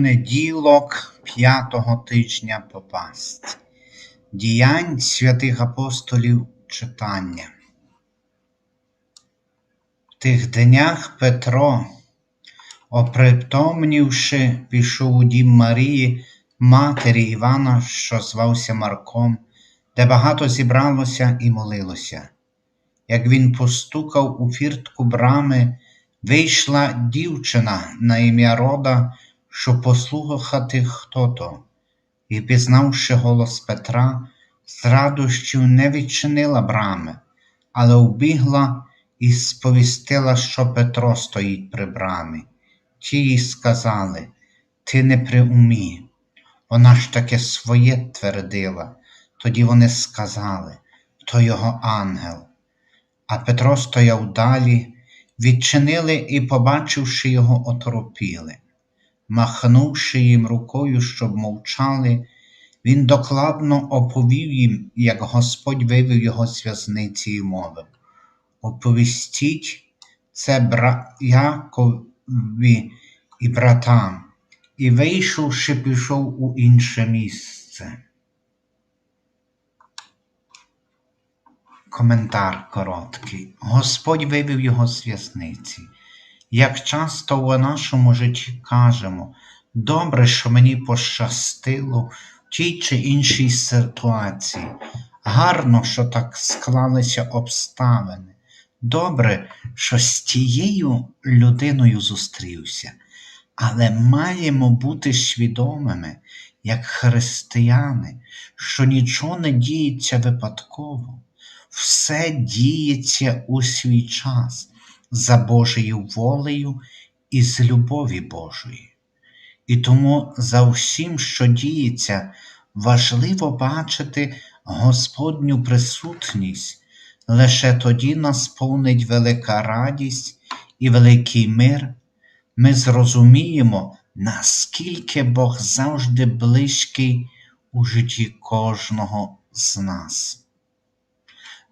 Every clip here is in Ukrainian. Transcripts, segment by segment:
Понеділок п'ятого тижня попасть. Діянь святих апостолів читання. В тих днях Петро, опритомнівши, пішов у дім Марії, матері Івана, що звався Марком, де багато зібралося і молилося. Як він постукав у фіртку брами, вийшла дівчина на ім'я Рода, щоб послухати хто то, і, пізнавши голос Петра, з радощів не відчинила брами, але убігла і сповістила, що Петро стоїть при брамі. Ті їй сказали Ти не при умі. Вона ж таки своє твердила. Тоді вони сказали то його ангел. А Петро стояв далі, відчинили і, побачивши його, оторопіли. Махнувши їм рукою, щоб мовчали, він докладно оповів їм, як Господь вивів його з в'язниці і мовив Оповістіть це бра... Якові і братам, і, вийшовши, пішов у інше місце. Коментар короткий. Господь вивів його з в'язниці. Як часто в нашому житті кажемо, добре, що мені пощастило в тій чи іншій ситуації, гарно, що так склалися обставини, добре, що з тією людиною зустрівся, але маємо бути свідомими, як християни, що нічого не діється випадково, все діється у свій час за Божою волею і з любові Божої. І тому за всім, що діється, важливо бачити Господню присутність, лише тоді нас повнить велика радість і великий мир, ми зрозуміємо, наскільки Бог завжди близький у житті кожного з нас.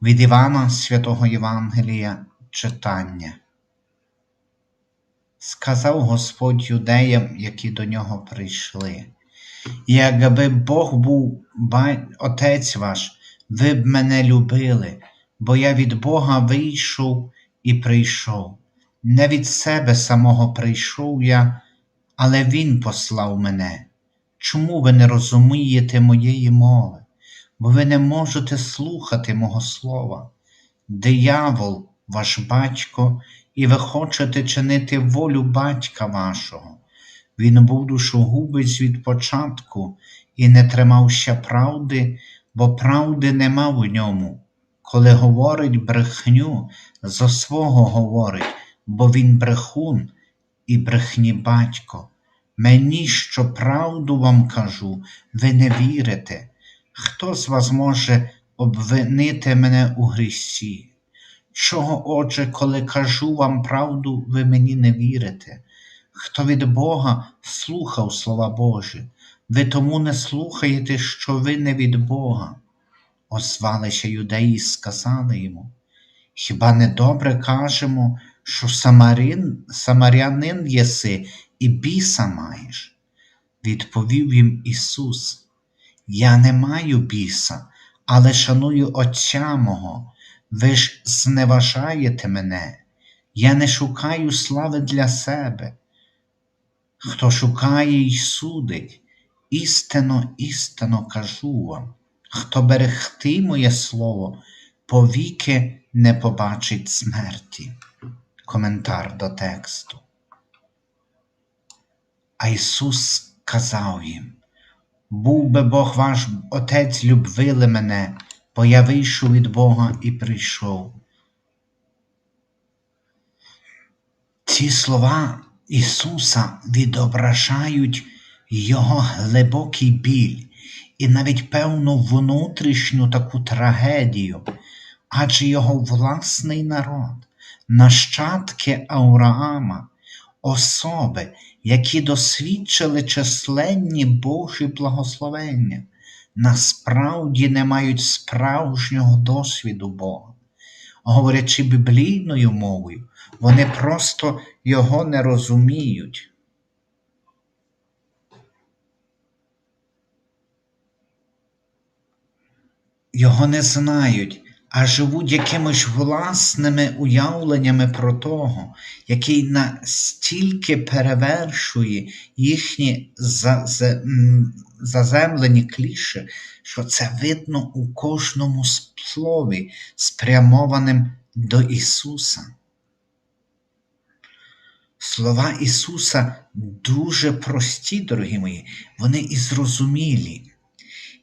Від Івана Святого Євангелія читання. Сказав Господь юдеям, які до нього прийшли. Якби Бог був Отець ваш, ви б мене любили, бо я від Бога вийшов і прийшов. Не від себе самого прийшов я, але Він послав мене. Чому ви не розумієте моєї мови? Бо ви не можете слухати мого слова. Диявол ваш батько, і ви хочете чинити волю батька вашого. Він був душогубець від початку і не тримався правди, бо правди нема в ньому. Коли говорить брехню, зо свого говорить, бо він брехун і брехні батько. Мені, що правду вам кажу, ви не вірите. Хто з вас може обвинити мене у грісі? Чого, отже, коли кажу вам правду, ви мені не вірите? Хто від Бога слухав слова Божі, ви тому не слухаєте, що ви не від Бога. Озвалися юдеї і сказали йому. Хіба не добре кажемо, що самарин, самарянин єси і біса маєш? Відповів їм Ісус, Я не маю біса, але шаную Отця мого. Ви ж зневажаєте мене, я не шукаю слави для себе. Хто шукає й судить, істинно, істинно кажу вам, хто берегти моє слово, повіки не побачить смерті. Коментар до тексту. А Ісус сказав їм, був би Бог ваш Отець любвили мене бо я вийшов від Бога і прийшов. Ці слова Ісуса відображають Його глибокий біль і навіть певну внутрішню таку трагедію, адже його власний народ, нащадки Авраама, особи, які досвідчили численні Божі благословення насправді не мають справжнього досвіду Бога. Говорячи біблійною мовою, вони просто його не розуміють. Його не знають, а живуть якимись власними уявленнями про того, який настільки перевершує їхні заземлені кліші, що це видно у кожному слові, спрямованим до Ісуса. Слова Ісуса дуже прості, дорогі мої, вони і зрозумілі.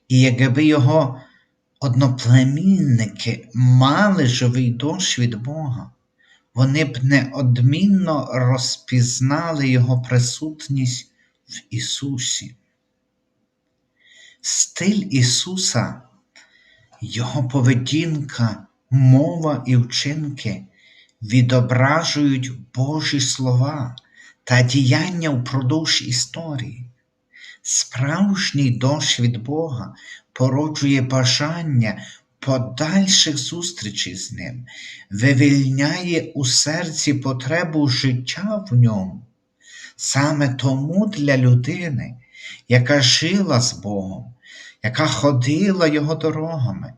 І якби його одноплемінники мали живий досвід Бога, вони б неодмінно розпізнали Його присутність в Ісусі. Стиль Ісуса, Його поведінка, мова і вчинки відображують Божі слова та діяння впродовж історії. Справжній досвід Бога породжує бажання подальших зустрічей з Ним, вивільняє у серці потребу життя в ньому. Саме тому для людини, яка жила з Богом, яка ходила Його дорогами,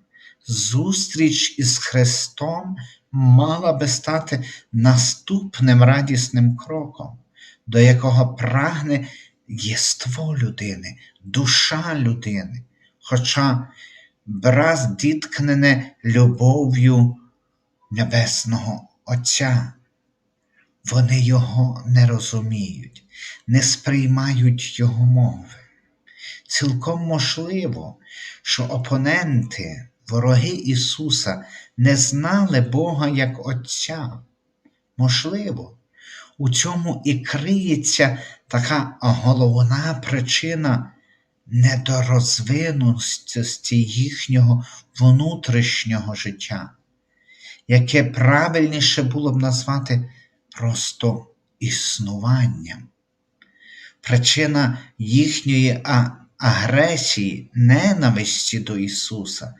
зустріч із Христом мала би стати наступним радісним кроком, до якого прагне єство людини, душа людини, хоча враз діткнене любов'ю Небесного Отця. Вони його не розуміють, не сприймають його мови. Цілком можливо, що опоненти, вороги Ісуса, не знали Бога як Отця. Можливо, у цьому і криється така головна причина недорозвинутості їхнього внутрішнього життя, яке правильніше було б назвати просто існуванням. Причина їхньої агресії, ненависті до Ісуса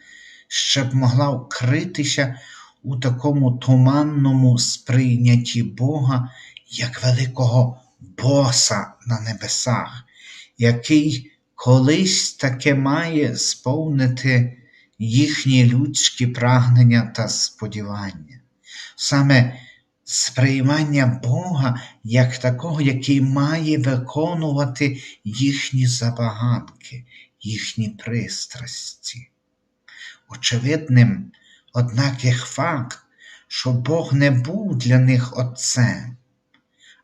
ще б могла вкритися у такому туманному сприйнятті Бога як великого боса на небесах, який колись таки має сповнити їхні людські прагнення та сподівання. Саме сприймання Бога як такого, який має виконувати їхні забаганки, їхні пристрасті. Очевидним, однак, є факт, що Бог не був для них Отцем,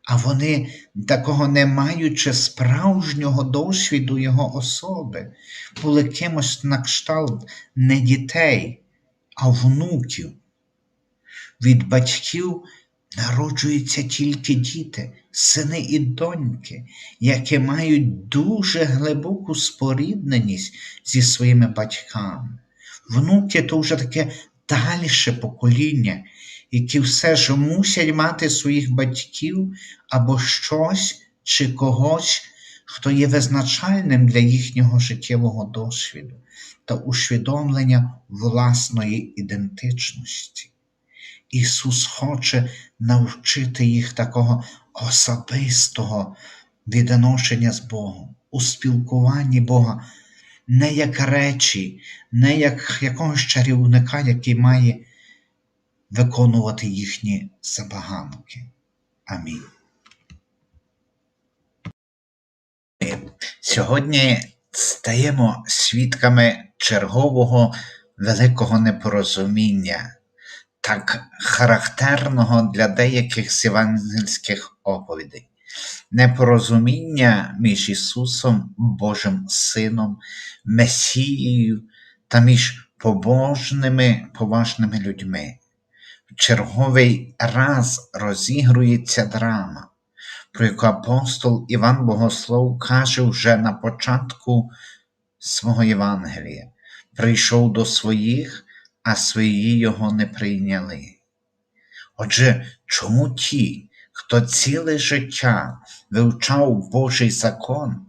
а вони, такого не маючи справжнього досвіду Його особи, були кимось на кшталт не дітей, а внуків. Від батьків народжуються тільки діти, сини і доньки, які мають дуже глибоку спорідненість зі своїми батьками. Внуки то вже таке дальше покоління, які все ж мусять мати своїх батьків або щось чи когось, хто є визначальним для їхнього життєвого досвіду та усвідомлення власної ідентичності. Ісус хоче навчити їх такого особистого відношення з Богом, у спілкуванні Бога, не як речі, не як якогось чарівника, який має виконувати їхні забаганки. Амінь. Сьогодні стаємо свідками чергового великого непорозуміння, так характерного для деяких з євангельських оповідей. Непорозуміння між Ісусом, Божим Сином, Месією та між побожними поважними людьми. Черговий раз розігрується драма, про яку апостол Іван Богослов каже вже на початку свого Євангелія. Прийшов до своїх, а свої його не прийняли. Отже, чому ті, хто ціле життя вивчав Божий закон,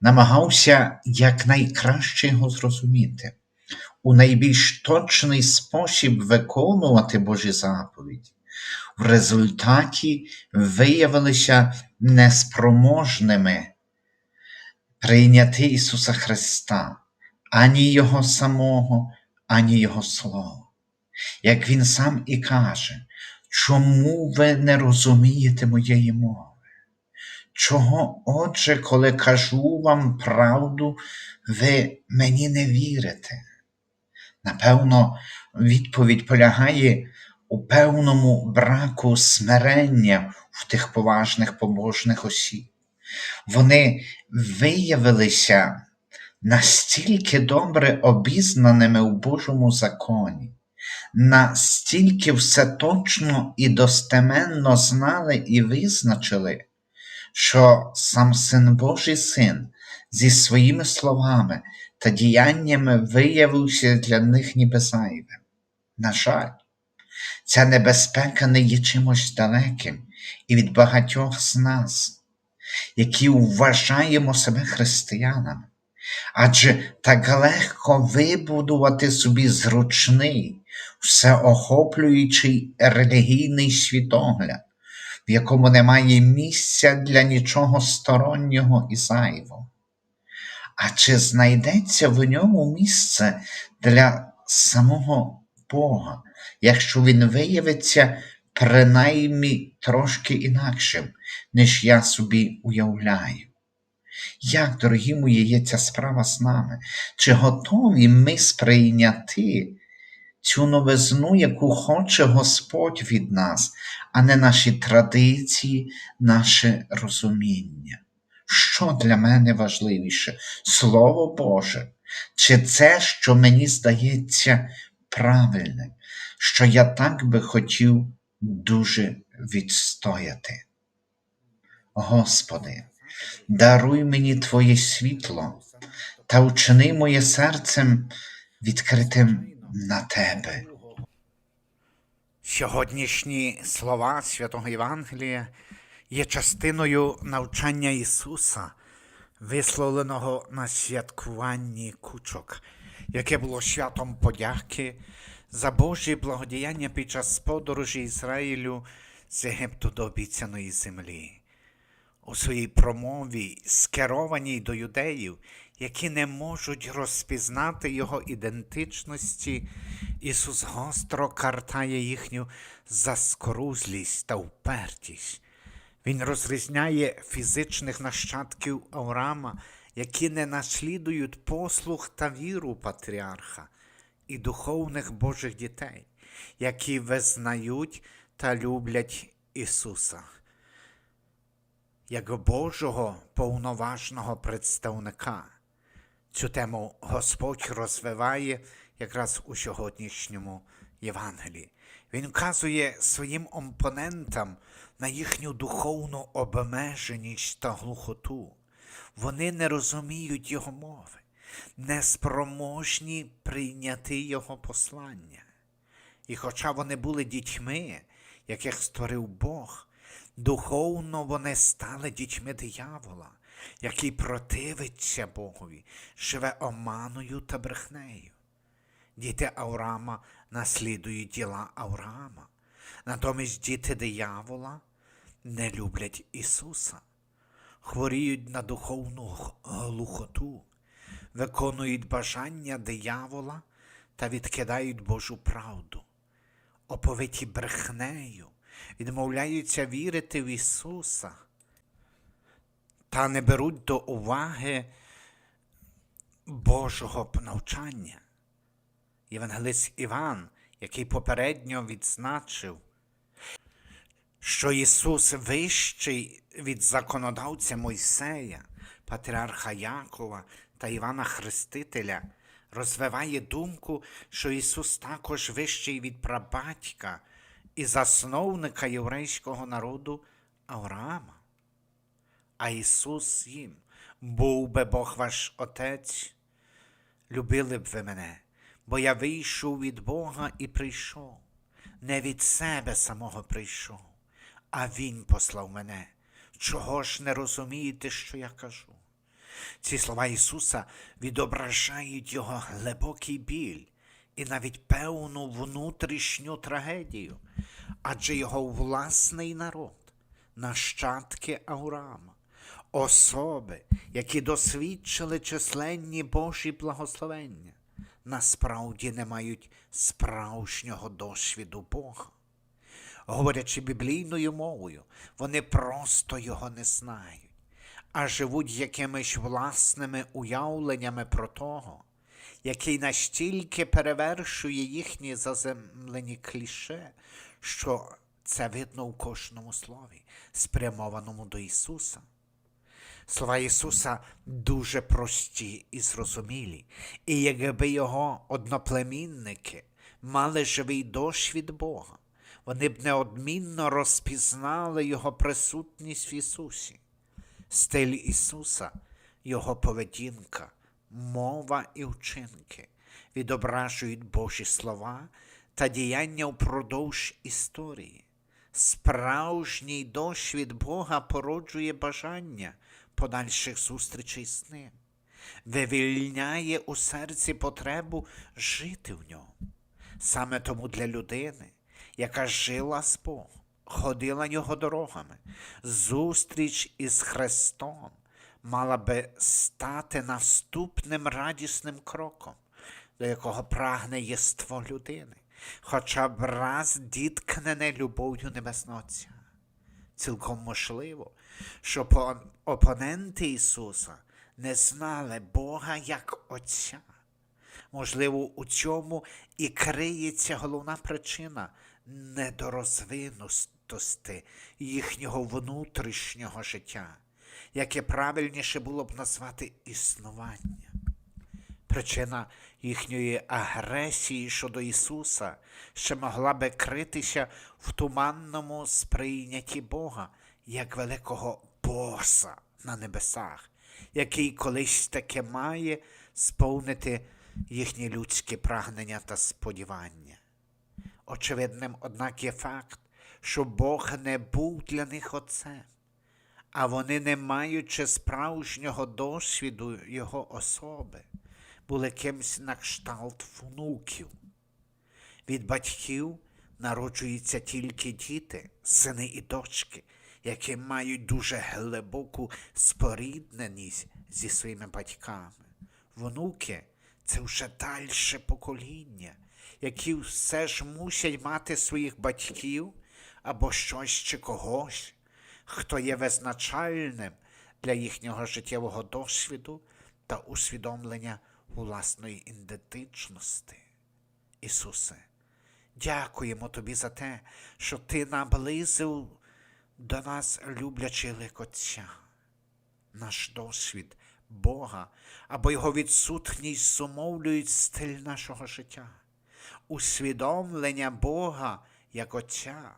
намагався якнайкраще його зрозуміти, у найбільш точний спосіб виконувати Божі заповіді, в результаті виявилися неспроможними прийняти Ісуса Христа, ані Його самого, ані Його Слово. Як він сам і каже, чому ви не розумієте моєї мови? Чого, отже, коли кажу вам правду, ви мені не вірите? Напевно, відповідь полягає у певному браку смирення в тих поважних побожних осіб. Вони виявилися настільки добре обізнаними у Божому законі, настільки все точно і достеменно знали і визначили, що сам Син Божий Син зі своїми словами та діяннями виявився для них ніби зайвим. На жаль, ця небезпека не є чимось далеким і від багатьох з нас, які вважаємо себе християнами. Адже так легко вибудувати собі зручний, всеохоплюючий релігійний світогляд, в якому немає місця для нічого стороннього і зайвого. А чи знайдеться в ньому місце для самого Бога, якщо він виявиться принаймні трошки інакшим, ніж я собі уявляю? Як, дорогі мої, є ця справа з нами? Чи готові ми сприйняти цю новизну, яку хоче Господь від нас, а не наші традиції, наше розуміння? Що для мене важливіше? Слово Боже, чи це, що мені здається правильним, що я так би хотів дуже відстояти? Господи, даруй мені Твоє світло та учини моє серцем відкритим на Тебе. Сьогоднішні слова святого Євангелія є частиною навчання Ісуса, висловленого на святкуванні кучок, яке було святом подяки за Божі благодіяння під час подорожі Ізраїлю з Єгипту до обіцяної землі. У своїй промові, скерованій до юдеїв, які не можуть розпізнати його ідентичності, Ісус гостро картає їхню заскорузлість та впертість. Він розрізняє фізичних нащадків Авраама, які не наслідують послуг та віру патріарха, і духовних Божих дітей, які визнають та люблять Ісуса як Божого повноважного представника. Цю тему Господь розвиває якраз у сьогоднішньому Євангелії. Він вказує своїм опонентам на їхню духовну обмеженість та глухоту. Вони не розуміють Його мови, не спроможні прийняти Його послання. І хоча вони були дітьми, яких створив Бог, Духовно вони стали дітьми диявола, який противиться Богові, живе оманою та брехнею. Діти Авраама наслідують діла Авраама, натомість діти диявола не люблять Ісуса, хворіють на духовну глухоту, виконують бажання диявола та відкидають Божу правду, оповиті брехнею відмовляються вірити в Ісуса та не беруть до уваги Божого навчання. Євангелист Іван, який попередньо відзначив, що Ісус вищий від законодавця Мойсея, патріарха Якова та Івана Хрестителя, розвиває думку, що Ісус також вищий від прабатька і засновника єврейського народу Авраама. А Ісус їм, був би Бог ваш Отець, любили б ви мене, бо я вийшов від Бога і прийшов, не від себе самого прийшов, а Він послав мене. Чого ж не розумієте, що я кажу? Ці слова Ісуса відображають Його глибокий біль і навіть певну внутрішню трагедію, адже його власний народ, нащадки Авраама, особи, які досвідчили численні Божі благословення, насправді не мають справжнього досвіду Бога. Говорячи біблійною мовою, вони просто його не знають, а живуть якимись власними уявленнями про того, який настільки перевершує їхні заземлені кліше, що це видно у кожному слові, спрямованому до Ісуса. Слова Ісуса дуже прості і зрозумілі, і якби його одноплемінники мали живий досвід Бога, вони б неодмінно розпізнали Його присутність в Ісусі. Стиль Ісуса, Його поведінка, мова і вчинки відображують Божі слова та діяння впродовж історії. Справжній досвід Бога породжує бажання подальших зустрічей з Ним, вивільняє у серці потребу жити в ньому. Саме тому для людини, яка жила з Богом, ходила його дорогами, зустріч із Христом мала би стати наступним радісним кроком, до якого прагне єство людини, хоча б раз діткнене любов'ю Небесного Отця. Цілком можливо, що по- опоненти Ісуса не знали Бога як Отця. Можливо, у цьому і криється головна причина недорозвинутості їхнього внутрішнього життя, яке правильніше було б назвати існування. Причина їхньої агресії щодо Ісуса ще могла би критися в туманному сприйнятті Бога як великого боса на небесах, який колись таки має сповнити їхні людські прагнення та сподівання. Очевидним, однак, є факт, що Бог не був для них отцем, а вони, не маючи справжнього досвіду Його особи, були кимсь на кшталт внуків. Від батьків народжуються тільки діти, сини і дочки, які мають дуже глибоку спорідненість зі своїми батьками. Внуки це вже дальше покоління, які все ж мусять мати своїх батьків або щось чи когось, хто є визначальним для їхнього життєвого досвіду та усвідомлення власної ідентичності. Ісусе, дякуємо Тобі за те, що Ти наблизив до нас люблячий лик Отця. Наш досвід Бога або Його відсутність зумовлюють стиль нашого життя, усвідомлення Бога як Отця,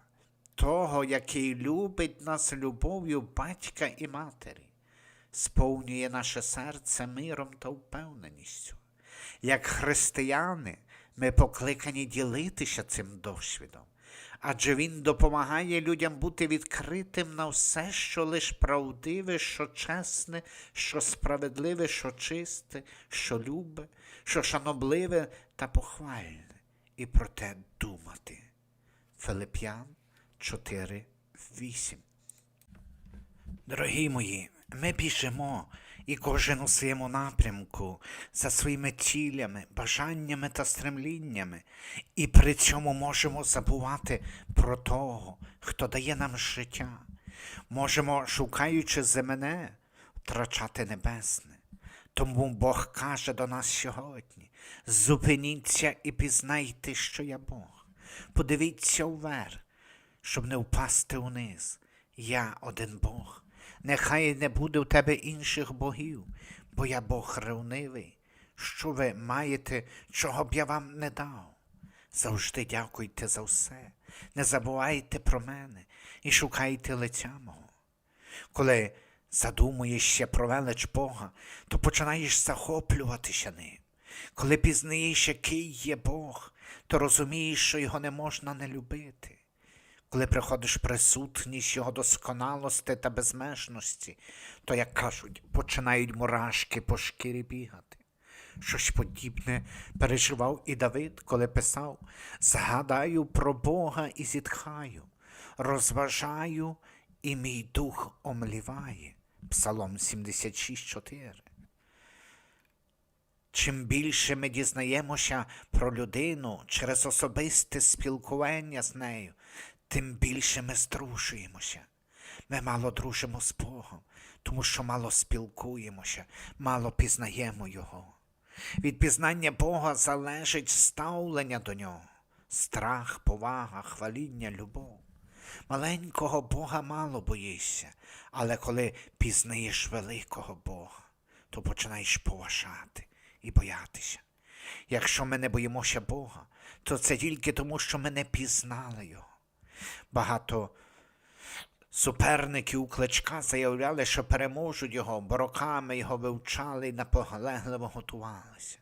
того, який любить нас любов'ю батька і матері, сповнює наше серце миром та впевненістю. Як християни, ми покликані ділитися цим досвідом, адже він допомагає людям бути відкритим на все, що лиш правдиве, що чесне, що справедливе, що чисте, що любе, що шанобливе та похвальне, і про те думати. Филип'ян 4, 8 Дорогі мої, ми біжимо, і кожен у своєму напрямку, за своїми цілями, бажаннями та стремліннями, і при цьому можемо забувати про того, хто дає нам життя. Можемо, шукаючи земне, втрачати небесне. Тому Бог каже до нас сьогодні: зупиніться і пізнайте, що я Бог. Подивіться вверх, щоб не впасти униз. Я один Бог. Нехай не буде у тебе інших богів, бо я Бог ревнивий. Що ви маєте, чого б я вам не дав? Завжди дякуйте за все, не забувайте про мене і шукайте лиця мого. Коли задумуєшся про велич Бога, то починаєш захоплюватися ним. Коли пізнаєш, який є Бог, то розумієш, що його не можна не любити. Коли приходиш присутність його досконалості та безмежності, то, як кажуть, починають мурашки по шкірі бігати. Щось подібне переживав і Давид, коли писав: Згадаю про Бога і зітхаю, розважаю, і мій дух омліває. Псалом 76,4. Чим більше ми дізнаємося про людину через особисте спілкування з нею, тим більше ми здружуємося. Ми мало дружимо з Богом, тому що мало спілкуємося, мало пізнаємо Його. Від пізнання Бога залежить ставлення до нього, страх, повага, хваління, любов. Маленького Бога мало боїшся, але коли пізнаєш великого Бога, то починаєш поважати і боятися. Якщо ми не боїмося Бога, то це тільки тому, що ми не пізнали Його. Багато суперників кличка заявляли, що переможуть його, бо роками його вивчали і наполегливо готувалися.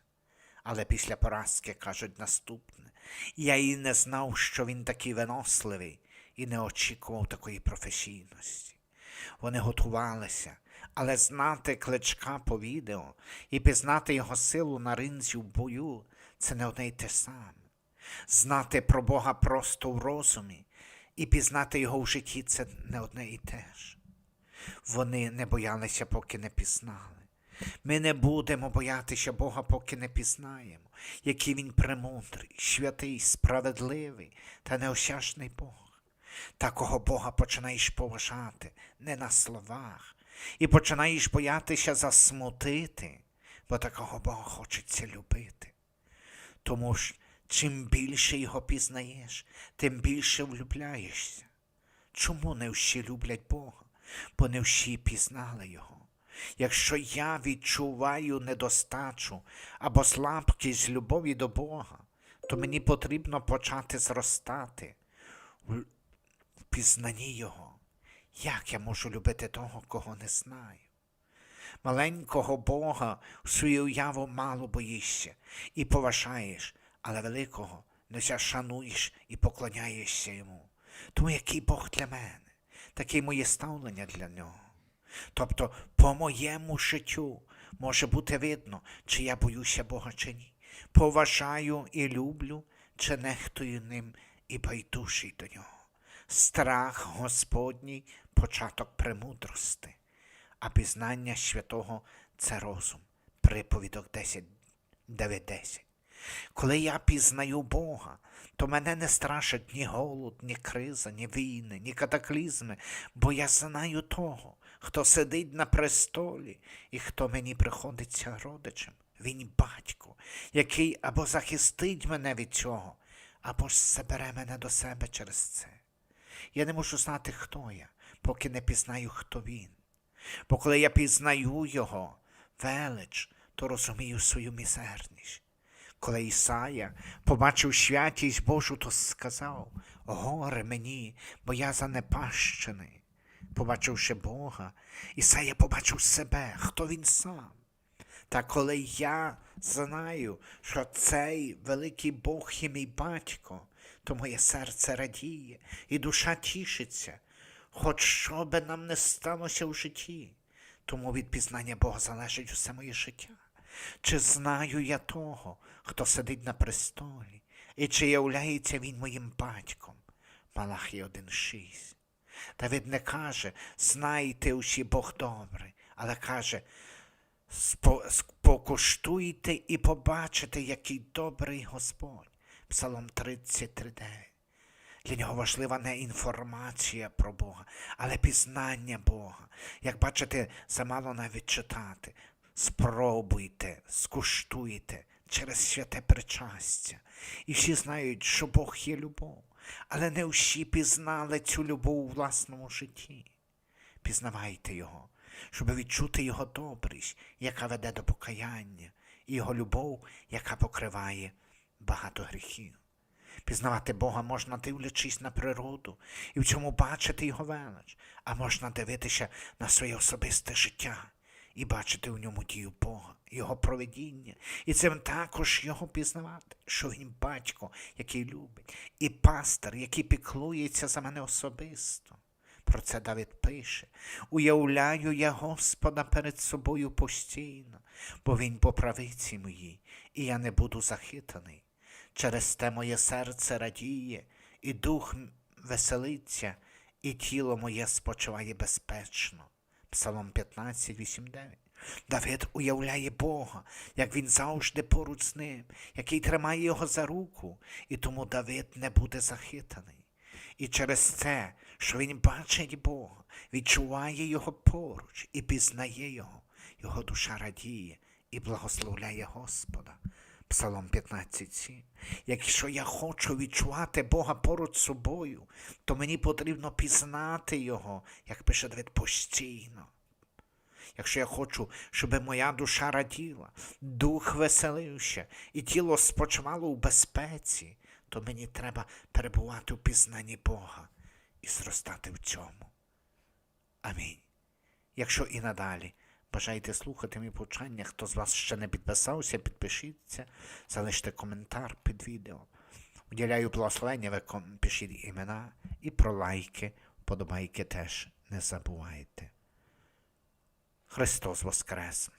Але після поразки кажуть наступне: я і не знав, що він такий виносливий, і не очікував такої професійності. Вони готувалися, але знати кличка по відео і пізнати його силу на ринзі в бою це не одне й те саме. Знати про Бога просто в розумі і пізнати його в житті це не одне і те ж. Вони не боялися, поки не пізнали. Ми не будемо боятися Бога, поки не пізнаємо, який Він премудрий, святий, справедливий та неосяжний Бог. Такого Бога починаєш поважати не на словах, і починаєш боятися засмутити, бо такого Бога хочеться любити. Тому ж чим більше його пізнаєш, тим більше влюбляєшся. Чому не всі люблять Бога? Бо не всі пізнали Його. Якщо я відчуваю недостачу або слабкість любові до Бога, то мені потрібно почати зростати в пізнанні Його. Як я можу любити того, кого не знаю? Маленького Бога в свою уяву мало боїшся і поважаєш, але великого не шануєш і поклоняєшся йому. Тому який Бог для мене, таке моє ставлення для нього. Тобто, по моєму життю може бути видно, чи я боюся Бога чи ні. Поважаю і люблю, чи нехтую ним і байдужий до нього. Страх Господній початок премудрости, а пізнання святого це розум. Приповідок 10, 9.10. Коли я пізнаю Бога, то мене не страшить ні голод, ні криза, ні війни, ні катаклізми, бо я знаю того, хто сидить на престолі і хто мені приходиться родичем. Він батько, який або захистить мене від цього, або ж забере мене до себе через це. Я не можу знати, хто я, поки не пізнаю, хто він. Бо коли я пізнаю його велич, то розумію свою мізерність. Коли Ісая побачив святість Божу, то сказав горе мені, бо я занепащений. Побачивши Бога, Ісая побачив себе, хто він сам. Та коли я знаю, що цей великий Бог є мій батько, то моє серце радіє і душа тішиться, хоч що би нам не сталося в житті. Тому від пізнання Бога залежить усе моє життя. Чи знаю я того, хто сидить на престолі, і чи являється він моїм батьком? Малахій 1.6. Давид не каже, знайте усі Бог добрий, але каже, «Спо- покуштуйте і побачите, який добрий Господь. Псалом 33.9. Для нього важлива не інформація про Бога, але пізнання Бога. Як бачите, замало навіть читати. Спробуйте, скуштуйте через святе причастя. І всі знають, що Бог є любов, але не всі пізнали цю любов у власному житті. Пізнавайте його, щоб відчути його добрість, яка веде до покаяння, і його любов, яка покриває багато гріхів. Пізнавати Бога можна дивлячись на природу і в цьому бачити його велич, а можна дивитися на своє особисте життя і бачити в ньому дію Бога, його проведіння, і цим також його пізнавати, що він батько, який любить, і пастир, який піклується за мене особисто. Про це Давид пише: Уявляю я Господа перед собою постійно, бо Він по правиці моїй, і я не буду захитаний. Через те моє серце радіє, і дух веселиться, і тіло моє спочиває безпечно. Псалом 15, 8, 9. Давид уявляє Бога, як він завжди поруч з ним, який тримає його за руку, і тому Давид не буде захитаний. І через це, що він бачить Бога, відчуває його поруч і пізнає його, його душа радіє і благословляє Господа. Псалом 15.7. Якщо я хочу відчувати Бога поруч собою, то мені потрібно пізнати Його, як пише Давид, постійно. Якщо я хочу, щоб моя душа раділа, дух веселився і тіло спочивало у безпеці, то мені треба перебувати у пізнанні Бога і зростати в цьому. Амінь. Якщо і надалі бажаєте слухати мій повчання, хто з вас ще не підписався, підпишіться, залиште коментар під відео. Уділяю благословення, ви пишіть імена і про лайки, вподобайки теж не забувайте. Христос Воскрес!